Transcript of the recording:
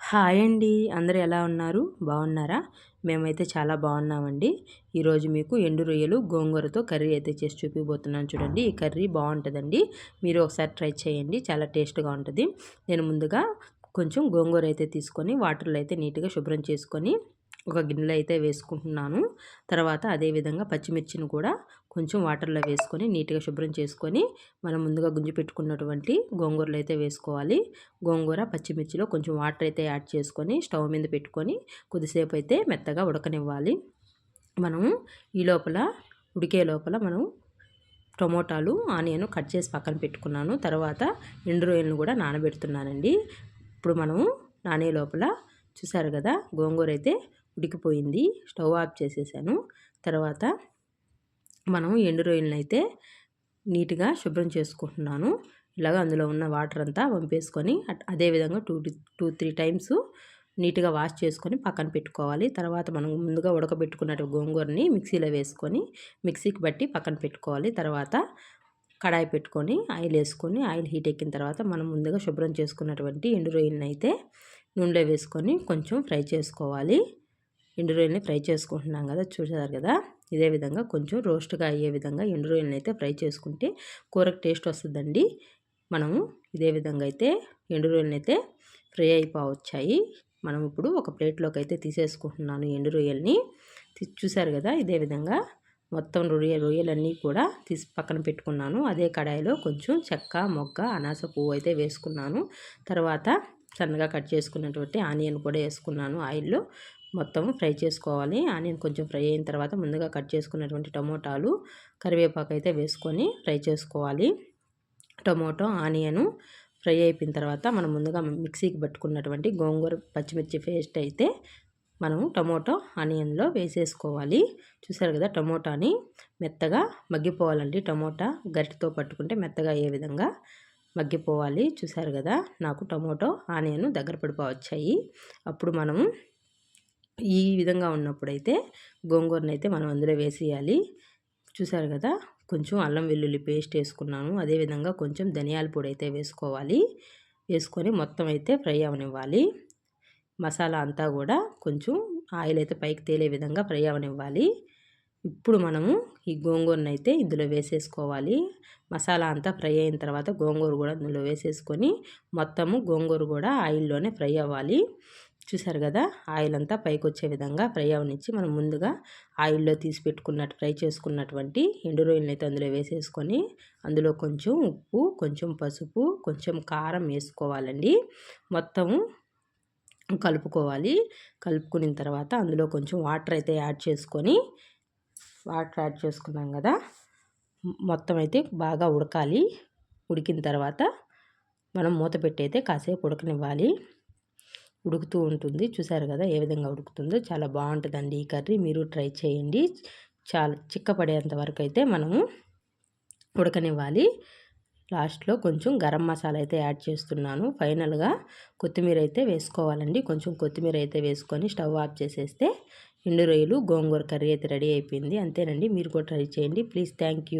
Hi అండి. అందరూ ఎలా ఉన్నారు? బాగున్నారా? మేమైతే చాలా బాగున్నామండి. ఈరోజు మీకు ఎండు రొయ్యలు గోంగూరతో కర్రీ అయితే చేసి చూపిపోతున్నాను చూడండి. ఈ కర్రీ బాగుంటుందండి. మీరు ఒకసారి ట్రై చేయండి. చాలా టేస్ట్గా ఉంటుంది. నేను ముందుగా కొంచెం గోంగూర అయితే తీసుకొని వాటర్లో అయితే నీట్గా శుభ్రం చేసుకొని ఒక గిన్నెలో అయితే వేసుకుంటున్నాను. తర్వాత అదేవిధంగా పచ్చిమిర్చిని కూడా కొంచెం వాటర్లో వేసుకొని నీట్గా శుభ్రం చేసుకొని మనం ముందుగా గుంజి పెట్టుకున్నటువంటి గోంగూరలు అయితే వేసుకోవాలి. గోంగూర పచ్చిమిర్చిలో కొంచెం వాటర్ అయితే యాడ్ చేసుకొని స్టవ్ మీద పెట్టుకొని కొద్దిసేపు అయితే మెత్తగా ఉడకనివ్వాలి. మనము ఈ లోపల ఉడికే లోపల మనం టమోటాలు ఆనియన్ కట్ చేసి పక్కన పెట్టుకున్నాను. తర్వాత ఎండు రొయ్యలను కూడా నానబెడుతున్నానండి. ఇప్పుడు మనము నానే లోపల చూసారు కదా గోంగూర అయితే ఉడికిపోయింది. స్టవ్ ఆఫ్ చేసేసాను. తర్వాత మనం ఎండు రొయ్యలను అయితే నీట్గా శుభ్రం చేసుకుంటున్నాను. ఇలాగ అందులో ఉన్న వాటర్ అంతా పంపేసుకొని అదేవిధంగా టూ టూ త్రీ టైమ్స్ నీట్గా వాష్ చేసుకొని పక్కన పెట్టుకోవాలి. తర్వాత మనం ముందుగా ఉడకబెట్టుకున్న గోంగూరని మిక్సీలో వేసుకొని మిక్సీకి బట్టి పక్కన పెట్టుకోవాలి. తర్వాత కడాయి పెట్టుకొని ఆయిల్ వేసుకొని ఆయిల్ హీట్ ఎక్కిన తర్వాత మనం ముందుగా శుభ్రం చేసుకున్నటువంటి ఎండు రొయ్యలను అయితే నూనెలో వేసుకొని కొంచెం ఫ్రై చేసుకోవాలి. ఎండు రొయ్యల్ని ఫ్రై చేసుకుంటున్నాం కదా చూసారు కదా? ఇదే విధంగా కొంచెం రోస్ట్గా అయ్యే విధంగా ఎండు రొయ్యలని అయితే ఫ్రై చేసుకుంటే కూరకు టేస్ట్ వస్తుందండి. మనము ఇదే విధంగా అయితే ఎండు రొయ్యలనైతే అయితే ఫ్రై అయిపోవచ్చాయి. మనం ఇప్పుడు ఒక ప్లేట్లోకి అయితే తీసేసుకుంటున్నాను ఎండు రొయ్యల్ని. చూసారు కదా? ఇదే విధంగా మొత్తం రొయ్య రొయ్యలన్నీ కూడా తీసి పక్కన పెట్టుకున్నాను. అదే కడాయిలో కొంచెం చెక్క మొగ్గ అనాస పువ్వు అయితే వేసుకున్నాను. తర్వాత సన్నగా కట్ చేసుకున్నటువంటి ఆనియన్ కూడా వేసుకున్నాను ఆయిల్లో. మొత్తం ఫ్రై చేసుకోవాలి. ఆనియన్ కొంచెం ఫ్రై అయిన తర్వాత ముందుగా కట్ చేసుకున్నటువంటి టమోటాలు కరివేపాకు అయితే వేసుకొని ఫ్రై చేసుకోవాలి. టమోటో ఆనియను ఫ్రై అయిపోయిన తర్వాత మనం ముందుగా మిక్సీకి పట్టుకున్నటువంటి గోంగూర పచ్చిమిర్చి పేస్ట్ అయితే మనం టమోటో ఆనియన్లో వేసేసుకోవాలి. చూసారు కదా టమోటాని మెత్తగా మగ్గిపోవాలండి. టమోటా గరిటితో పట్టుకుంటే మెత్తగా అయ్యే విధంగా మగ్గిపోవాలి. చూసారు కదా నాకు టమోటో ఆనియన్ దగ్గర పడిపోవచ్చాయి. అప్పుడు మనము ఈ విధంగా ఉన్నప్పుడైతే గోంగూరను అయితే మనం అందులో వేసేయాలి. చూసారు కదా? కొంచెం అల్లం వెల్లుల్లి పేస్ట్ వేసుకున్నాను. అదేవిధంగా కొంచెం ధనియాల పొడి అయితే వేసుకోవాలి. వేసుకొని మొత్తం అయితే ఫ్రై అవనివ్వాలి. మసాలా అంతా కూడా కొంచెం ఆయిల్ అయితే పైకి తేలే విధంగా ఫ్రై అవనివ్వాలి. ఇప్పుడు మనము ఈ గోంగూరను అయితే ఇందులో వేసేసుకోవాలి. మసాలా అంతా ఫ్రై అయిన తర్వాత గోంగూర కూడా ఇందులో వేసేసుకొని మొత్తము గోంగూర కూడా ఆయిల్లోనే ఫ్రై అవ్వాలి. చూసారు కదా? ఆయిల్ అంతా పైకి వచ్చే విధంగా ఫ్రై అవనిచ్చి మనం ముందుగా ఆయిల్లో తీసి పెట్టుకున్నట్టు ఫ్రై చేసుకున్నటువంటి ఎండు రొయ్యలను అయితే అందులో వేసేసుకొని అందులో కొంచెం ఉప్పు కొంచెం పసుపు కొంచెం కారం వేసుకోవాలండి. మొత్తము కలుపుకోవాలి. కలుపుకున్న తర్వాత అందులో కొంచెం వాటర్ అయితే యాడ్ చేసుకొని వాటర్ యాడ్ చేసుకున్నాం కదా? మొత్తం అయితే బాగా ఉడకాలి. ఉడికిన తర్వాత మనం మూత పెట్టి అయితే కాసేపు ఉడకనివ్వాలి. ఉడుకుతూ ఉంటుంది. చూసారు కదా ఏ విధంగా ఉడుకుతుందో. చాలా బాగుంటుందండి ఈ కర్రీ. మీరు ట్రై చేయండి. చాలా చిక్కపడేంత వరకు అయితే మనము ఉడకనివ్వాలి. లాస్ట్లో కొంచెం గరం మసాలా అయితే యాడ్ చేస్తున్నాను. ఫైనల్గా కొత్తిమీర అయితే వేసుకోవాలండి. కొంచెం కొత్తిమీర అయితే వేసుకొని స్టవ్ ఆఫ్ చేసేస్తే ఎండు రొయ్యలు గోంగూర కర్రీ అయితే రెడీ అయిపోయింది. అంతేనండి. మీరు కూడా ట్రై చేయండి. Please thank